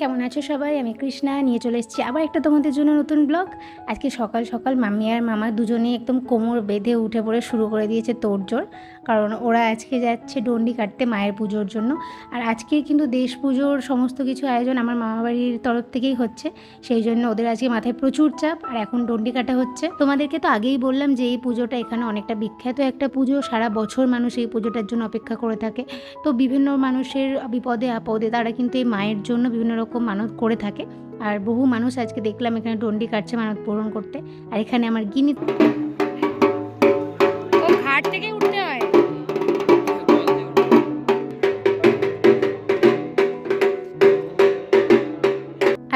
কেমন আছো সবাই? আমি কৃষ্ণা, নিয়ে চলে এসেছি আবার একটা তোমাদের জন্য নতুন ব্লগ আজকে সকাল সকাল মামি আর মামা দুজনেই একদম কোমর বেঁধে উঠে পড়ে শুরু করে দিয়েছে তোড়জোড়। কারণ ওরা আজকে যাচ্ছে ডন্ডি কাটতে মায়ের পুজোর জন্য। আর আজকে কিন্তু দেশ পুজোর সমস্ত কিছু আয়োজন আমার মামা বাড়ির তরফ থেকেই হচ্ছে। সেই জন্য ওদের আজকে মাথায় প্রচুর চাপ, আর এখন ডন্ডি কাটা হচ্ছে। তোমাদেরকে তো আগেই বললাম যে এই পুজোটা এখানে অনেকটা বিখ্যাত একটা পুজো। সারা বছর মানুষ এই পুজোটার জন্য অপেক্ষা করে থাকে। তো বিভিন্ন মানুষের বিপদে আপদে তারা কিন্তু এই মায়ের জন্য বিভিন্ন রকম মানত করে থাকে। আর বহু মানুষ আজকে দেখলাম এখানে ডন্ডি কাটছে মানত পূরণ করতে। আর এখানে আমার গিনি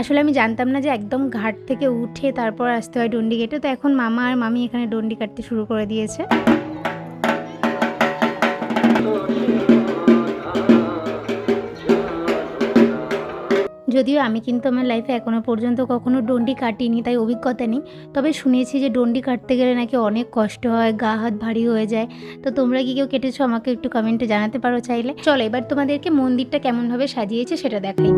আসলে আমি জানতাম না যে একদম ঘাট থেকে উঠে তারপর আসতে হয় ডন্ডি কেটে। তো এখন মামা আর মামি এখানে ডন্ডি কাটতে শুরু করে দিয়েছে। যদিও আমি কিন্তু আমার লাইফে এখনও পর্যন্ত কখনো ডন্ডি কাটিনি, তাই অভিজ্ঞতা নেই। তবে শুনেছি যে ডন্ডি কাটতে গেলে নাকি অনেক কষ্ট হয়, গা হাত ভারী হয়ে যায়। তো তোমরা কি কেউ কেটেছো আমাকে একটু কমেন্টে জানাতে পারো চাইলে। চলো এবার তোমাদেরকে মন্দিরটা কেমনভাবে সাজিয়েছে সেটা দেখাই।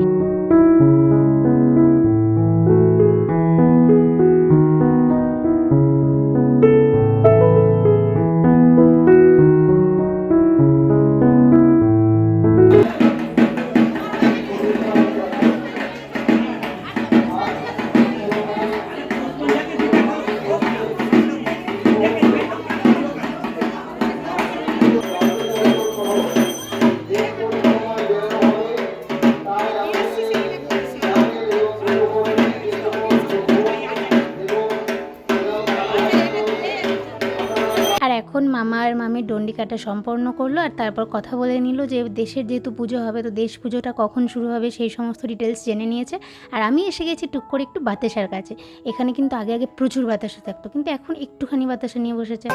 এখন মামা আর মামি ডন্ডি কাটা সম্পন্ন করল আর তারপর কথা বলে নিল যে দেশের যেহেতু পুজো হবে, তো দেশ পুজোটা কখন শুরু হবে সেই সমস্ত ডিটেলস জেনে নিয়েছে। আর আমি এসে গেছি টুক করে একটু বাতাসার কাছে। এখানে কিন্তু আগে আগে প্রচুর বাতাসা থাকতো, কিন্তু এখন একটুখানি বাতাসা নিয়ে বসেছে।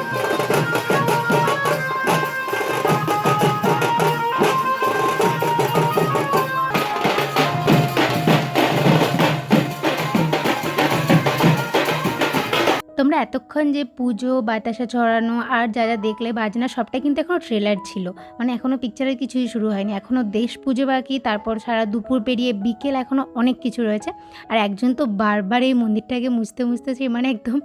এতক্ষণ যে পুজো, বাতাসা ছড়ানো আর যা যা দেখলে বাজনা, সবটাই কিন্তু এখনও ট্রেলার ছিল। মানে এখনও পিকচারের কিছুই শুরু হয়নি। এখনও দেশ পুজো বাকি, তারপর সারা দুপুর পেরিয়ে বিকেল এখনও অনেক কিছু রয়েছে। আর একজন তো বারবার এই মন্দিরটাকে মুছতে মুছতে, সে মানে একদম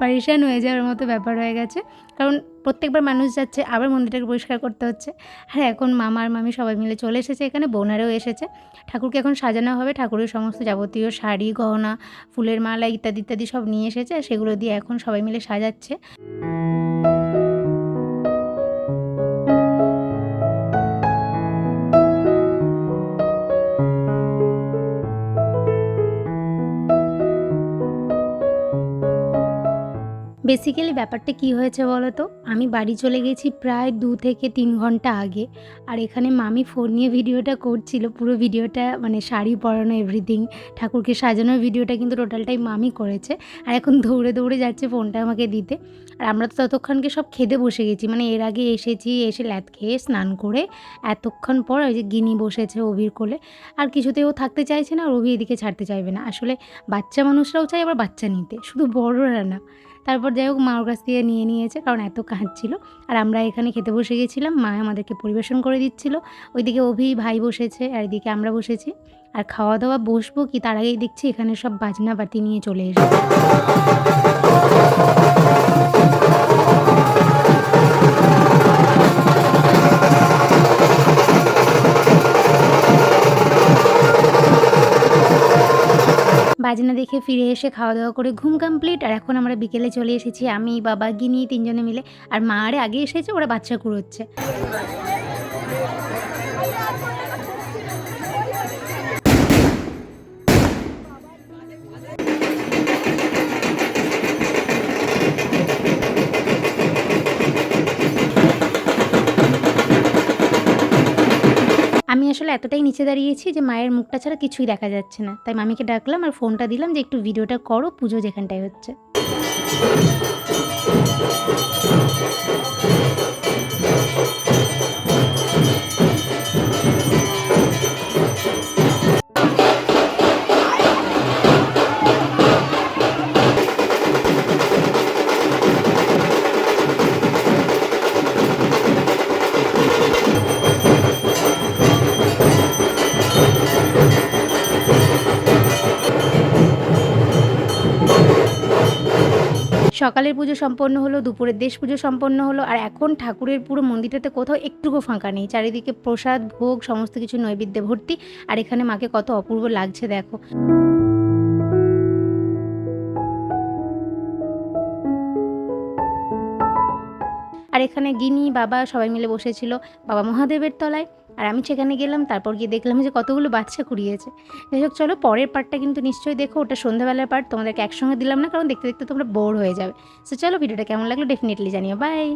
পারেশান হয়ে যাওয়ার মতো ব্যাপার হয়ে গেছে। কারণ প্রত্যেকবার মানুষ যাচ্ছে, আবার মন্দিরটাকে পরিষ্কার করতে হচ্ছে। আর এখন মামা আর মামি সবাই মিলে চলে এসেছে এখানে, বোনারেও এসেছে। ঠাকুরকে এখন সাজানো হবে, ঠাকুরের সমস্ত যাবতীয় শাড়ি, গহনা, ফুলের মালা ইত্যাদি ইত্যাদি সব নিয়ে এসেছে, আর সেগুলো দিয়ে এখন সবাই মিলে সাজাচ্ছে। বেসিক্যালি ব্যাপারটা কি হয়েছে বলো তো আমি বাড়ি চলে গেছি প্রায় দু থেকে তিন ঘণ্টা আগে। আর এখানে মামি ফোন নিয়ে ভিডিওটা করছিল। পুরো ভিডিওটা মানে শাড়ি পরানো এভরিথিং ঠাকুরকে সাজানোর ভিডিওটা কিন্তু টোটালটাই মামি করেছে। আর এখন দৌড়ে দৌড়ে যাচ্ছে ফোনটা আমাকে দিতে। আর আমরা তো ততক্ষণকে সব খেতে বসে গেছি। মানে এর আগে এসেছি, এসে ল্যাদ খেয়ে স্নান করে এতক্ষণ পর ওই যে গিনি বসেছে অভির কোলে। আর কিছুতেই ও থাকতে চাইছে না, আর অভি এদিকে ছাড়তে চাইবে না। আসলে বাচ্চা মানুষরাও চায় আবার বাচ্চা নিতে। শুধু বড়রা না। তারপর যাই হোক, মার কাছ থেকে নিয়ে নিয়েছে, কারণ এত কাঁদছিল। আর আমরা এখানে খেতে বসে গেছিলাম, মা আমাদেরকে পরিবেশন করে দিচ্ছিল। ওইদিকে অভি ভাই বসেছে, আর এদিকে আমরা বসেছি। আর খাওয়া দাওয়া বসবো কি, তার আগেই দেখছি এখানে সব বাজনা বাতি নিয়ে চলে এসেছে। বাজনা দেখে ফিরে এসে খাওয়া দাওয়া করে ঘুম কমপ্লিট আর এখন আমরা বিকেলে চলে এসেছি। আমি, বাবা গিনি তিনজনে মিলে, আর মা আরে আগে এসেছে, ওরা বাচ্চা কুড়োচ্ছে। আমি আসলে এতটাই নিচে দাঁড়িয়েছি যে মায়ের মুখটা ছাড়া কিছুই দেখা যাচ্ছে না। তাই মামিকে ডাকলাম আর ফোনটা দিলাম যে একটু ভিডিওটা করো, পুজো যেখানটায় হচ্ছে। সকালের পুজো সম্পন্ন হলো, দুপুরের দেশ পুজো সম্পন্ন হলো, আর এখন ঠাকুরের পুরো মন্দিরটাতে কোথাও একটুকু ফাঁকা নেই। চারিদিকে প্রসাদ, ভোগ, সমস্ত কিছু নৈবেদ্যে ভর্তি, আর এখানে মাকে কত অপূর্ব লাগছে, দেখো। আর এখানে গিনি, বাবা সবাই মিলে বসেছিল বাবা মহাদেবের তলায়। আর আমি সেখানে গেলাম, তারপর গিয়ে দেখলাম যে কতগুলো বাচ্চা কুড়িয়েছে। যাই হোক, চলো পরের পার্টটা কিন্তু নিশ্চয়ই দেখো, ওটা সন্ধ্যাবেলার পার্ট তোমাদেরকে একসঙ্গে দিলাম না, কারণ দেখতে দেখতে তোমরা বোর হয়ে যাবে। সো চলো ভিডিওটা কেমন লাগল ডেফিনেটলি জানিও। বাই